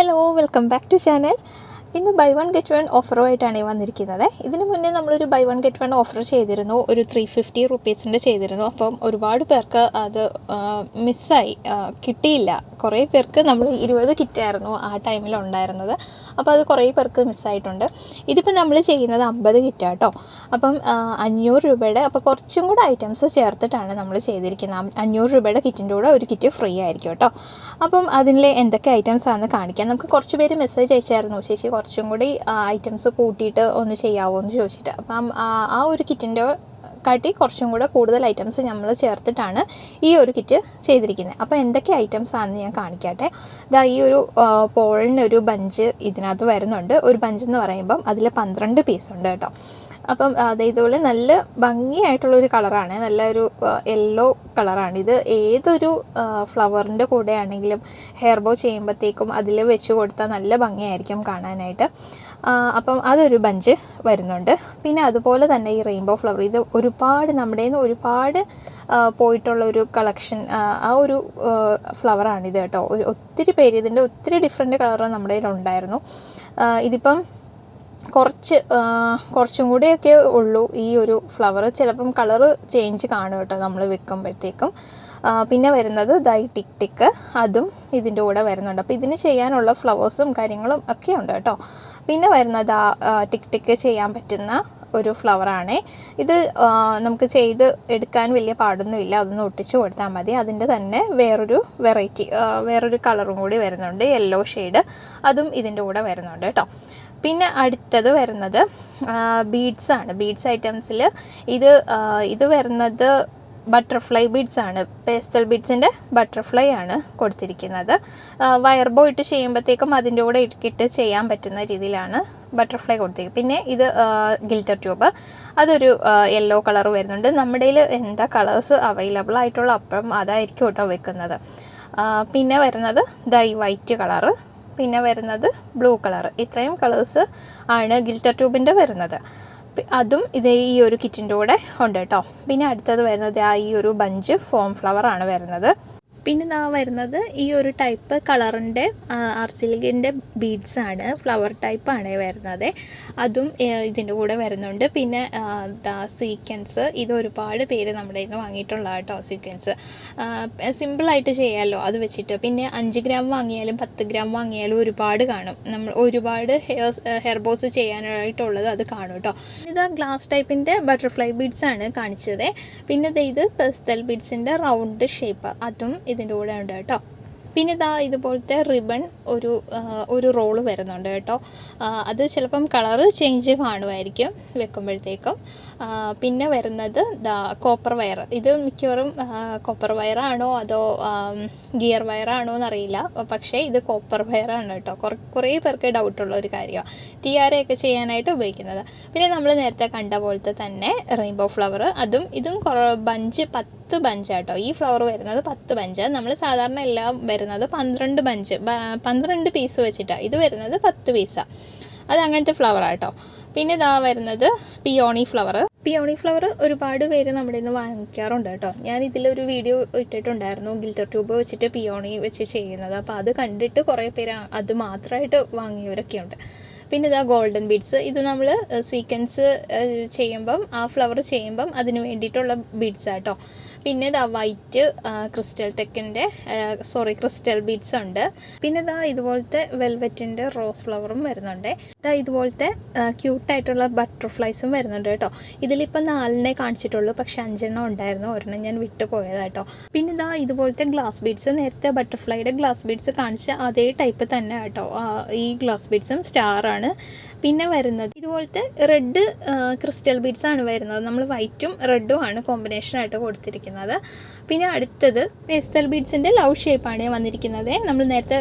hello welcome back to channel ഇന്ന് buy one get one ഓഫറുമായിട്ടാണ് വന്നിരിക്കുന്നത്. ഇതിന് മുന്നേ നമ്മളൊരു buy one get one offer ചെയ്തിരുന്നു. ഒരു ത്രീ ഫിഫ്റ്റി റുപ്പീസിന്റെ ചെയ്തിരുന്നു. അപ്പം ഒരുപാട് പേർക്ക് അത് മിസ്സായി കിട്ടിയില്ല. കുറേ പേർക്ക് നമ്മൾ ഇരുപത് കിറ്റായിരുന്നു ആ ടൈമിൽ ഉണ്ടായിരുന്നത്. അപ്പോൾ അത് കുറേ പേർക്ക് മിസ്സായിട്ടുണ്ട് ഇതിപ്പോൾ നമ്മൾ ചെയ്യുന്നത് അമ്പത് കിറ്റാട്ടോ അപ്പം അഞ്ഞൂറ് രൂപയുടെ അപ്പോൾ കുറച്ചും കൂടെ ഐറ്റംസ് ചേർത്തിട്ടാണ് നമ്മൾ ചെയ്തിരിക്കുന്നത്. അഞ്ഞൂറ് രൂപയുടെ കിറ്റിന്റെ കൂടെ ഒരു കിറ്റ് ഫ്രീ ആയിരിക്കും കേട്ടോ അപ്പം അതിൽ എന്തൊക്കെ ഐറ്റംസ് ആണെന്ന് കാണിക്കാം. നമുക്ക് കുറച്ച് പേര് മെസ്സേജ് അയച്ചായിരുന്നു. ചേച്ചി കുറച്ചും കൂടി ഐറ്റംസ് കൂട്ടിയിട്ട് ഒന്ന് ചെയ്യാവോ എന്ന് ചോദിച്ചിട്ട്. അപ്പം ആ ഒരു കിറ്റിന്റെ കാട്ടി കുറച്ചും കൂടെ കൂടുതൽ ഐറ്റംസ് നമ്മൾ ചേർത്തിട്ടാണ് ഈ ഒരു കിറ്റ് ചെയ്തിരിക്കുന്നത്. അപ്പോൾ എന്തൊക്കെ ഐറ്റംസ് ആണെന്ന് ഞാൻ കാണിക്കട്ടെ. ഇതാ ഈ ഒരു പോളിനൊരു ഒരു ബഞ്ച് ഇതിനകത്ത് വരുന്നുണ്ട്. ഒരു ബഞ്ച് എന്ന് പറയുമ്പം അതിൽ പന്ത്രണ്ട് പീസ് ഉണ്ട് കേട്ടോ. അപ്പം അത് ഇതുപോലെ നല്ല ഭംഗിയായിട്ടുള്ളൊരു കളറാണ് നല്ലൊരു യെല്ലോ കളറാണ് ഇത് ഏതൊരു ഫ്ലവറിന്റെ കൂടെ ആണെങ്കിലും ഹെയർ ബോ ചെയ്യുമ്പോഴത്തേക്കും അതിൽ വെച്ച് കൊടുത്താൽ നല്ല ഭംഗിയായിരിക്കും കാണാനായിട്ട്. അപ്പം അതൊരു ബഞ്ച് വരുന്നുണ്ട്. പിന്നെ അതുപോലെ തന്നെ ഈ റെയിൻബോ ഫ്ലവർ ഇത് ഒരുപാട് നമ്മുടെ നിന്ന് ഒരുപാട് പോയിട്ടുള്ള ഒരു കളക്ഷൻ ആ ഒരു ഫ്ലവറാണ് ഇത് കേട്ടോ. ഒരു ഒത്തിരി പേര് ഇതിന്റെ ഒത്തിരി ഡിഫറെന്റ് കളർ നമ്മുടെ കയ്യിലുണ്ടായിരുന്നു ഇതിപ്പം കുറച്ച് കുറച്ചും കൂടിയൊക്കെ ഉള്ളൂ ഈ ഒരു ഫ്ലവർ ചിലപ്പം കളറ് ചേഞ്ച് കാണും കേട്ടോ നമ്മൾ വെക്കുമ്പോഴത്തേക്കും പിന്നെ വരുന്നത് ദൈ ടിക് ടിക്ക് അതും ഇതിന്റെ കൂടെ വരുന്നുണ്ട്. അപ്പോൾ ഇതിന് ചെയ്യാനുള്ള ഫ്ലവേഴ്സും കാര്യങ്ങളും ഒക്കെ ഉണ്ട് കേട്ടോ. പിന്നെ വരുന്നത് ടിക് ടിക്ക് ചെയ്യാൻ പറ്റുന്ന ഒരു ഫ്ലവറാണ്. ഇത് നമുക്ക് ചെയ്ത് എടുക്കാൻ വലിയ പാടൊന്നുമില്ല. അതൊന്ന് ഒട്ടിച്ചു കൊടുത്താൽ മതി. അതിന്റെ തന്നെ വേറൊരു വെറൈറ്റി വേറൊരു കളറും കൂടി വരുന്നുണ്ട്. യെല്ലോ ഷെയ്ഡ് അതും ഇതിന്റെ കൂടെ വരുന്നുണ്ട് കേട്ടോ. പിന്നെ അടുത്തത് വരുന്നത് ബീഡ്സ് ആണ് ബീഡ്സ് ഐറ്റംസിൽ ഇത് ഇത് വരുന്നത് ബട്ടർഫ്ലൈ ബിഡ്സ് ആണ് പേസ്റ്റൽ ബീഡ്സിന്റെ ബട്ടർഫ്ലൈ ആണ് കൊടുത്തിരിക്കുന്നത്. വയർ ബോ ഇട്ട് ചെയ്യുമ്പോഴത്തേക്കും അതിന്റെ കൂടെ ഇട്ട് ചെയ്യാൻ പറ്റുന്ന രീതിയിലാണ് ബട്ടർഫ്ലൈ കൊടുത്തിരിക്കുന്നത്. പിന്നെ ഇത് ഗിൽറ്റർ ട്യൂബ്. അതൊരു യെല്ലോ കളർ വരുന്നുണ്ട്. നമ്മുടെ എന്താ കളേഴ്സ് അവൈലബിൾ ആയിട്ടുള്ള അപ്പം അതായിരിക്കും കേട്ടോ വെക്കുന്നത്. പിന്നെ വരുന്നത് ദൈ വൈറ്റ് കളറ്. പിന്നെ വരുന്നത് ബ്ലൂ കളർ ഇത്രയും കളേഴ്സ് ആണ് ഗിൽറ്റർ ട്യൂബിന്റെ വരുന്നത്. അതും ഇതേ ഈ ഒരു കിറ്റിന്റെ കൂടെ ഉണ്ട് കേട്ടോ. പിന്നെ അടുത്തത് വരുന്നത് ആ ഈ ഒരു ബഞ്ച് ഫോം ഫ്ലവർ ആണ് വരുന്നത്. പിന്നെ ഇതാ വരുന്നത് ഈ ഒരു ടൈപ്പ് കളറിന്റെ ആർസിലിക്കിന്റെ ബീഡ്സ് ആണ് ഫ്ലവർ ടൈപ്പ് ആണ് വരുന്നത്. അതും ഇതിന്റെ കൂടെ വരുന്നുണ്ട്. പിന്നെ ദാ സീക്വൻസ് ഇത് ഒരുപാട് പേര് നമ്മുടെ ഇന്ന് വാങ്ങിയിട്ടുള്ള കേട്ടോ സീക്വൻസ്. സിമ്പിളായിട്ട് ചെയ്യാമല്ലോ അത് വെച്ചിട്ട്. പിന്നെ അഞ്ച് ഗ്രാം വാങ്ങിയാലും പത്ത് ഗ്രാം വാങ്ങിയാലും ഒരുപാട് കാണും. നമ്മൾ ഒരുപാട് ഹെയർ ഹെയർ ബോസ് ചെയ്യാനായിട്ടുള്ളത് അത് കാണും കേട്ടോ. ഇത് ഗ്ലാസ് ടൈപ്പിന്റെ ബട്ടർഫ്ലൈ ബീഡ്സ് ആണ് കാണിച്ചത്. പിന്നെ ഇത് പെസ്റ്റൽ ബീഡ്സിന്റെ റൗണ്ട് ഷേപ്പ് അതും ഇതിന്റെ കൂടെ ഉണ്ട് കേട്ടോ. പിന്നെ ഇതാ ഇതുപോലത്തെ റിബൺ ഒരു ഒരു റോൾ വരുന്നുണ്ട് കേട്ടോ. അത് ചിലപ്പം കളറ് ചേഞ്ച് കാണുമായിരിക്കും വെക്കുമ്പോഴത്തേക്കും. പിന്നെ വരുന്നത് കോപ്പർ വയർ ഇത് മിക്കവാറും കോപ്പർ വയറാണോ അതോ ഗിയർ വയറാണോ എന്നറിയില്ല. പക്ഷേ ഇത് കോപ്പർ വയറാണ് കേട്ടോ. കുറേ കുറേ പേർക്ക് ഡൗട്ടുള്ള ഒരു കാര്യമാണ് ടി ആർ ഒക്കെ ചെയ്യാനായിട്ട് ഉപയോഗിക്കുന്നത്. പിന്നെ നമ്മൾ നേരത്തെ കണ്ട പോലത്തെ തന്നെ റെയിൻബോ ഫ്ലവർ അതും ഇതും ബഞ്ച് പത്ത് ബഞ്ച് കേട്ടോ. ഈ ഫ്ലവർ വരുന്നത് പത്ത് ബഞ്ച്. നമ്മൾ സാധാരണ എല്ലാം വരുന്നത് പന്ത്രണ്ട് ബഞ്ച്. പന്ത്രണ്ട് പീസ് വെച്ചിട്ടാണ് ഇത് വരുന്നത് പത്ത് പീസാണ് അത് അങ്ങനത്തെ ഫ്ലവർ ആട്ടോ പിന്നെ ഇതാ വരുന്നത് പിയോണി ഫ്ലവർ പിയോണി ഫ്ലവർ ഒരുപാട് പേര് നമ്മുടെ നിന്ന് വാങ്ങിക്കാറുണ്ട് കേട്ടോ. ഞാൻ ഇതിലൊരു വീഡിയോ ഇട്ടിട്ടുണ്ടായിരുന്നു. ഗിൽറ്റർ ട്യൂബ് വെച്ചിട്ട് പിയോണി വെച്ച് ചെയ്യുന്നത്. അപ്പോൾ അത് കണ്ടിട്ട് കുറേ പേര് അത് മാത്രമായിട്ട് വാങ്ങിയവരൊക്കെ ഉണ്ട്. പിന്നെ ഇതാ ഗോൾഡൻ ബീഡ്സ് ഇത് നമ്മൾ സ്വീക്കൻസ് ചെയ്യുമ്പം ആ ഫ്ലവർ ചെയ്യുമ്പം അതിന് വേണ്ടിയിട്ടുള്ള ബീഡ്സ് ആട്ടോ പിന്നെ ഇതാ വൈറ്റ് ക്രിസ്റ്റൽ ടെക്കിന്റെ സോറി ക്രിസ്റ്റൽ ബീഡ്സ് ഉണ്ട്. പിന്നെ ഇതാ ഇതുപോലത്തെ വെൽവെറ്റിന്റെ റോസ് ഫ്ലവറും വരുന്നുണ്ട്. ഇതാ ഇതുപോലത്തെ ക്യൂട്ടായിട്ടുള്ള ബട്ടർഫ്ലൈസും വരുന്നുണ്ട് കേട്ടോ. ഇതിലിപ്പോൾ നാലിനെ കാണിച്ചിട്ടുള്ളൂ പക്ഷെ അഞ്ചെണ്ണം ഉണ്ടായിരുന്നു. ഒരെണ്ണം ഞാൻ വിട്ടു പോയതാട്ടോ പിന്നെ ഇതാ ഇതുപോലത്തെ ഗ്ലാസ് ബീഡ്സ് നേരത്തെ ബട്ടർഫ്ലൈയുടെ ഗ്ലാസ് ബീഡ്സ് കാണിച്ച അതേ ടൈപ്പ് തന്നെ കേട്ടോ. ഈ ഗ്ലാസ് ബീഡ്സും സ്റ്റാർ ആണ്. പിന്നെ വരുന്നത് ഇതുപോലത്തെ റെഡ് ക്രിസ്റ്റൽ ബീഡ്സ് ആണ് വരുന്നത്. നമ്മൾ വൈറ്റും റെഡും ആണ് കോമ്പിനേഷൻ ആയിട്ട് കൊടുത്തിരിക്കുന്നത് പിന്നെ അടുത്തത് പേസ്റ്റൽ ബീഡ്സിന്റെ ലവ് ഷേപ്പാണ് വന്നിരിക്കുന്നത്. നമ്മൾ നേരത്തെ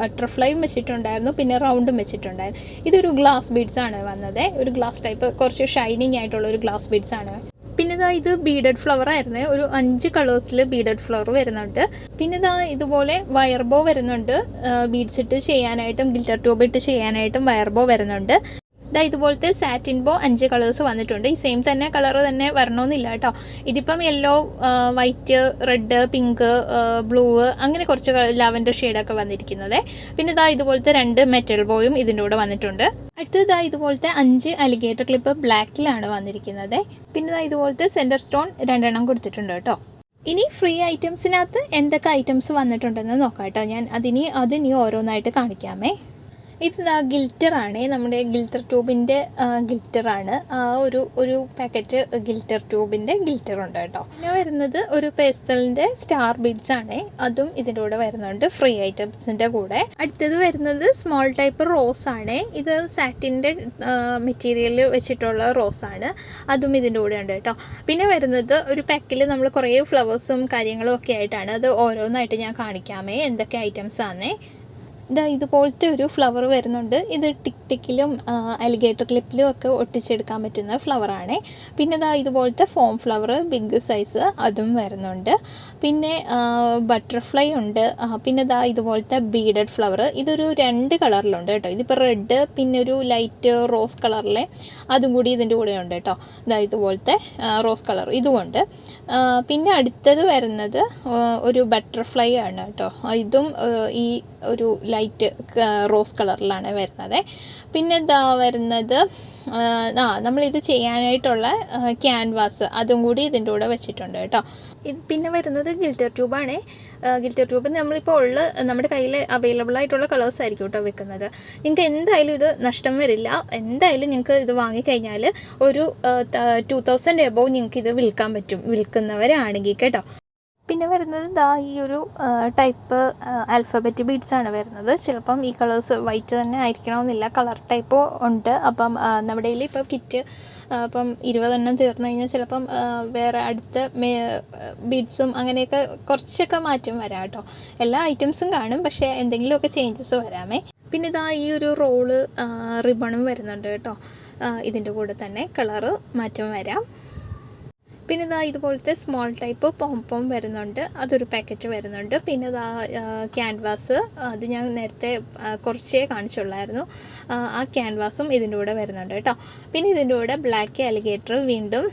ബട്ടർഫ്ലൈയും വെച്ചിട്ടുണ്ടായിരുന്നു പിന്നെ റൗണ്ടും വെച്ചിട്ടുണ്ടായിരുന്നു. ഇതൊരു ഗ്ലാസ് ബീഡ്സ് ആണ് വന്നത്. ഒരു ഗ്ലാസ് ടൈപ്പ് കുറച്ച് ഷൈനിങ് ആയിട്ടുള്ള ഒരു ഗ്ലാസ് ബീഡ്സ് ആണ്. പിന്നെ ഇതാ ഇത് ബീഡഡ് ഫ്ലവർ ആയിരുന്നു. ഒരു അഞ്ച് കളേഴ്സിൽ ബീഡഡ് ഫ്ലവർ വരുന്നുണ്ട്. പിന്നെ ഇതാ ഇതുപോലെ വയർബോ വരുന്നുണ്ട്. ബീഡ്സ് ഇട്ട് ചെയ്യാനായിട്ടും ഗിൽറ്റർ ട്യൂബ് ഇട്ട് ചെയ്യാനായിട്ടും വയർബോ വരുന്നുണ്ട്. ഇതാ ഇതുപോലത്തെ സാറ്റിൻ ബോ അഞ്ച് കളേഴ്സ് വന്നിട്ടുണ്ട്. ഈ സെയിം തന്നെ കളർ തന്നെ വരണമെന്നില്ല കേട്ടോ. ഇതിപ്പം yellow white red pink blue അങ്ങനെ കുറച്ച് ലാവൻഡർ ഷെയ്ഡൊക്കെ വന്നിരിക്കുന്നത്. പിന്നെ ഇതാ ഇതുപോലത്തെ രണ്ട് മെറ്റൽ ബോയും ഇതിന്റെ കൂടെ വന്നിട്ടുണ്ട്. അടുത്തത് ഇതാ ഇതുപോലത്തെ അഞ്ച് അലിഗേറ്റർ ക്ലിപ്പ് ബ്ലാക്കിലാണ് വന്നിരിക്കുന്നത്. പിന്നെ ഇതാ ഇതുപോലത്തെ സെന്റർ സ്റ്റോൺ രണ്ടെണ്ണം കൊടുത്തിട്ടുണ്ട് കേട്ടോ. ഇനി ഫ്രീ ഐറ്റംസിനകത്ത് എന്തൊക്കെ ഐറ്റംസ് വന്നിട്ടുണ്ടെന്ന് നോക്കാം കേട്ടോ. ഞാൻ അതിനി അതിനി ഓരോന്നായിട്ട് കാണിക്കാമേ. ഇത് ഗിൽറ്റർ ഗിൽറ്ററാണ്. നമ്മുടെ ഗിൽറ്റർ ട്യൂബിന്റെ ഗിൽറ്ററാണ്. ഒരു ഒരു പാക്കറ്റ് ഗിൽറ്റർ ട്യൂബിന്റെ ഗിൽറ്റർ ഉണ്ട് കേട്ടോ. പിന്നെ വരുന്നത് ഒരു പേസ്റ്റലിന്റെ സ്റ്റാർ ബിഡ്സ് ആണ്. അതും ഇതിന്റെ കൂടെ വരുന്നുണ്ട് ഫ്രീ ഐറ്റംസിന്റെ കൂടെ. അടുത്തത് വരുന്നത് സ്മോൾ ടൈപ്പ് റോസ് ആണ്. ഇത് സാറ്റിന്റെ മെറ്റീരിയൽ വെച്ചിട്ടുള്ള റോസ് ആണ്. അതും ഇതിന്റെ കൂടെ ഉണ്ട് കേട്ടോ. പിന്നെ വരുന്നത് ഒരു പാക്കിൽ നമ്മൾ കുറേ ഫ്ലവേഴ്സും കാര്യങ്ങളും ഒക്കെ ആയിട്ടാണ്. അത് ഓരോന്നായിട്ട് ഞാൻ കാണിക്കാമേ എന്തൊക്കെ ഐറ്റംസ് ആണേ ഇതാ ഇതുപോലത്തെ ഒരു ഫ്ലവർ വരുന്നുണ്ട്. ഇത് ടിക് ടിക്കിലും അലിഗേറ്റർ ക്ലിപ്പിലും ഒക്കെ ഒട്ടിച്ചെടുക്കാൻ പറ്റുന്ന ഫ്ലവറാണ്. പിന്നെ ഇതാ ഇതുപോലത്തെ ഫോം ഫ്ലവർ ബിഗ് സൈസ് അതും വരുന്നുണ്ട്. പിന്നെ ബട്ടർഫ്ലൈ ഉണ്ട്. പിന്നെ ഇതാ ഇതുപോലത്തെ ബീഡഡ് ഫ്ലവർ. ഇതൊരു രണ്ട് കളറിലുണ്ട് കേട്ടോ. ഇതിപ്പോൾ റെഡ് പിന്നെ ഒരു ലൈറ്റ് റോസ് കളറിലെ അതും കൂടി ഇതിന്റെ കൂടെ ഉണ്ട് കേട്ടോ. ഇതാ ഇതുപോലത്തെ റോസ് കളർ. ഇതുമുണ്ട് പിന്നെ അടുത്തത് വരുന്നത് ഒരു ബട്ടർഫ്ലൈ ആണ് കേട്ടോ. ഇതും ഈ ഒരു ലൈറ്റ് റോസ് കളറിലാണ് വരുന്നത്. പിന്നെ എന്താ വരുന്നത്? ആ നമ്മളിത് ചെയ്യാനായിട്ടുള്ള ക്യാൻവാസ് അതും കൂടി ഇതിന്റെ കൂടെ വെച്ചിട്ടുണ്ട് കേട്ടോ. ഇത് പിന്നെ വരുന്നത് ഗിൽറ്റർ ട്യൂബാണ്. ഗിൽറ്റർ ട്യൂബ് നമ്മളിപ്പോൾ ഉള്ള നമ്മുടെ കയ്യിൽ അവൈലബിൾ ആയിട്ടുള്ള കളേഴ്സ് ആയിരിക്കും കേട്ടോ വെക്കുന്നത്. നിങ്ങൾക്ക് എന്തായാലും ഇത് നഷ്ടം വരില്ല. എന്തായാലും നിങ്ങൾക്ക് ഇത് വാങ്ങിക്കഴിഞ്ഞാൽ ഒരു ടു തൗസൻഡ് എബോവ് നിങ്ങൾക്ക് ഇത് വിൽക്കാൻ പറ്റും. വിൽക്കുന്നവരാണെങ്കിൽ കേട്ടോ. പിന്നെ വരുന്നത് ദാ ഈ ഒരു ടൈപ്പ് ആൽഫബറ്റ് ബീഡ്സ് ആണ് വരുന്നത്. ചിലപ്പം ഈ കളേഴ്സ് വൈറ്റ് തന്നെ ആയിരിക്കണമെന്നില്ല. കളർ ടൈപ്പ് ഉണ്ട്. അപ്പം നമ്മുടെ കയ്യിൽ ഇപ്പോൾ കിറ്റ് അപ്പം ഇരുപതെണ്ണം തീർന്നു കഴിഞ്ഞാൽ ചിലപ്പം വേറെ അടുത്ത ബീഡ്സും അങ്ങനെയൊക്കെ കുറച്ചൊക്കെ മാറ്റം വരാം കേട്ടോ. എല്ലാ ഐറ്റംസും കാണും. പക്ഷേ എന്തെങ്കിലുമൊക്കെ ചേഞ്ചസ് വരാമേ. പിന്നെ ഇതാ ഈ ഒരു റോൾ റിബണും വരുന്നുണ്ട് കേട്ടോ. ഇതിന്റെ കൂടെ തന്നെ കളറ് മാറ്റം വരാം. പിന്നെ ഇതാ ഇതുപോലത്തെ സ്മോൾ ടൈപ്പ് പോംപോം വരുന്നുണ്ട്. അതൊരു പാക്കറ്റ് വരുന്നുണ്ട്. പിന്നെ ഇതാ ക്യാൻവാസ് അത് ഞാൻ നേരത്തെ കുറച്ചേ കാണിച്ചുള്ളായിരുന്നു. ആ, ക്യാൻവാസും ഇതിന്റെ കൂടെ വരുന്നുണ്ട് കേട്ടോ. പിന്നെ ഇതിന്റെ കൂടെ ബ്ലാക്ക് അലിഗേറ്റർ വീണ്ടും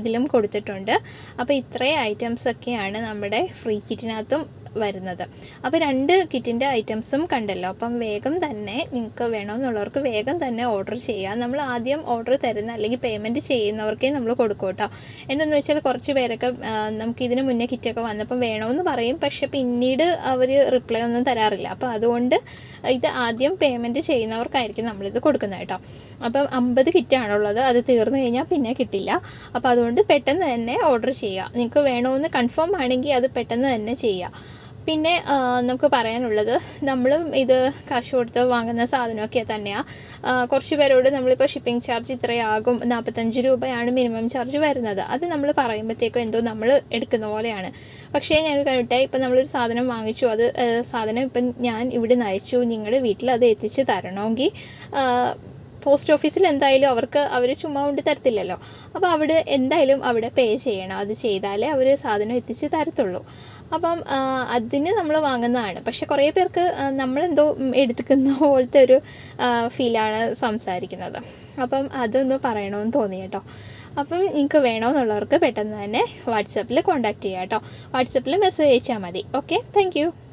ഇതിലും കൊടുത്തിട്ടുണ്ട്. അപ്പോൾ ഇത്രയും ഐറ്റംസ് ഒക്കെയാണ് നമ്മുടെ ഫ്രീ കിറ്റിനകത്തും വരുന്നത്. അപ്പോൾ രണ്ട് കിറ്റിന്റെ ഐറ്റംസും കണ്ടല്ലോ. അപ്പം വേഗം തന്നെ നിങ്ങൾക്ക് വേണമെന്നുള്ളവർക്ക് വേഗം തന്നെ ഓർഡർ ചെയ്യാം. നമ്മൾ ആദ്യം ഓർഡർ തരുന്ന അല്ലെങ്കിൽ പേയ്മെന്റ് ചെയ്യുന്നവർക്കേ നമ്മൾ കൊടുക്കും കേട്ടോ എന്തെന്ന് വെച്ചാൽ കുറച്ച് പേരൊക്കെ നമുക്ക് ഇതിന് മുന്നേ കിറ്റൊക്കെ വന്നപ്പം വേണമെന്ന് പറയും. പക്ഷെ പിന്നീട് അവർ റിപ്ലൈ ഒന്നും തരാറില്ല. അപ്പോൾ അതുകൊണ്ട് ഇത് ആദ്യം പേയ്മെന്റ് ചെയ്യുന്നവർക്കായിരിക്കും നമ്മളിത് കൊടുക്കുന്നത് കേട്ടോ അപ്പം അമ്പത് കിറ്റാണുള്ളത്. അത് തീർന്നു കഴിഞ്ഞാൽ പിന്നെ കിട്ടില്ല. അപ്പോൾ അതുകൊണ്ട് പെട്ടെന്ന് തന്നെ ഓർഡർ ചെയ്യുക. നിങ്ങൾക്ക് വേണമെന്ന് കൺഫേം ആണെങ്കിൽ അത് പെട്ടെന്ന് തന്നെ ചെയ്യുക. പിന്നെ നമുക്ക് പറയാനുള്ളത് നമ്മളും ഇത് കാശ് കൊടുത്ത് വാങ്ങുന്ന സാധനമൊക്കെ തന്നെയാണ് കുറച്ച് പേരോട് നമ്മളിപ്പോൾ ഷിപ്പിംഗ് ചാർജ് ഇത്രയാകും നാൽപ്പത്തഞ്ച് രൂപയാണ് മിനിമം ചാർജ് വരുന്നത്. അത് നമ്മൾ പറയുമ്പോഴത്തേക്കും എന്തോ നമ്മൾ എടുക്കുന്ന പോലെയാണ്. പക്ഷേ ഞാൻ കണ്ടിട്ട് ഇപ്പം നമ്മളൊരു സാധനം വാങ്ങിച്ചു അത് സാധനം ഇപ്പം ഞാൻ ഇവിടെ നിന്ന് അയച്ചു നിങ്ങളുടെ വീട്ടിൽ അത് എത്തിച്ച് തരണമെങ്കിൽ പോസ്റ്റ് ഓഫീസിൽ എന്തായാലും അവർക്ക് അവർ ചുമ്മാ കൊണ്ട് തരത്തില്ലല്ലോ. അപ്പോൾ അവിടെ എന്തായാലും അവിടെ പേ ചെയ്യണം. അത് ചെയ്താലേ അവർ സാധനം എത്തിച്ച് തരത്തുള്ളൂ. അപ്പം അതിന് നമ്മൾ വാങ്ങുന്നതാണ്. പക്ഷെ കുറേ പേർക്ക് നമ്മളെന്തോ എടുത്തുക്കുന്ന പോലത്തെ ഒരു ഫീലാണ് സംസാരിക്കുന്നത്. അപ്പം അതൊന്ന് പറയണമെന്ന് തോന്നി കേട്ടോ. അപ്പം നിങ്ങൾക്ക് വേണമെന്നുള്ളവർക്ക് പെട്ടെന്ന് തന്നെ വാട്സപ്പിൽ കോൺടാക്റ്റ് ചെയ്യാം കേട്ടോ. വാട്സപ്പിൽ മെസ്സേജ് അയച്ചാൽ മതി. ഓക്കെ? താങ്ക്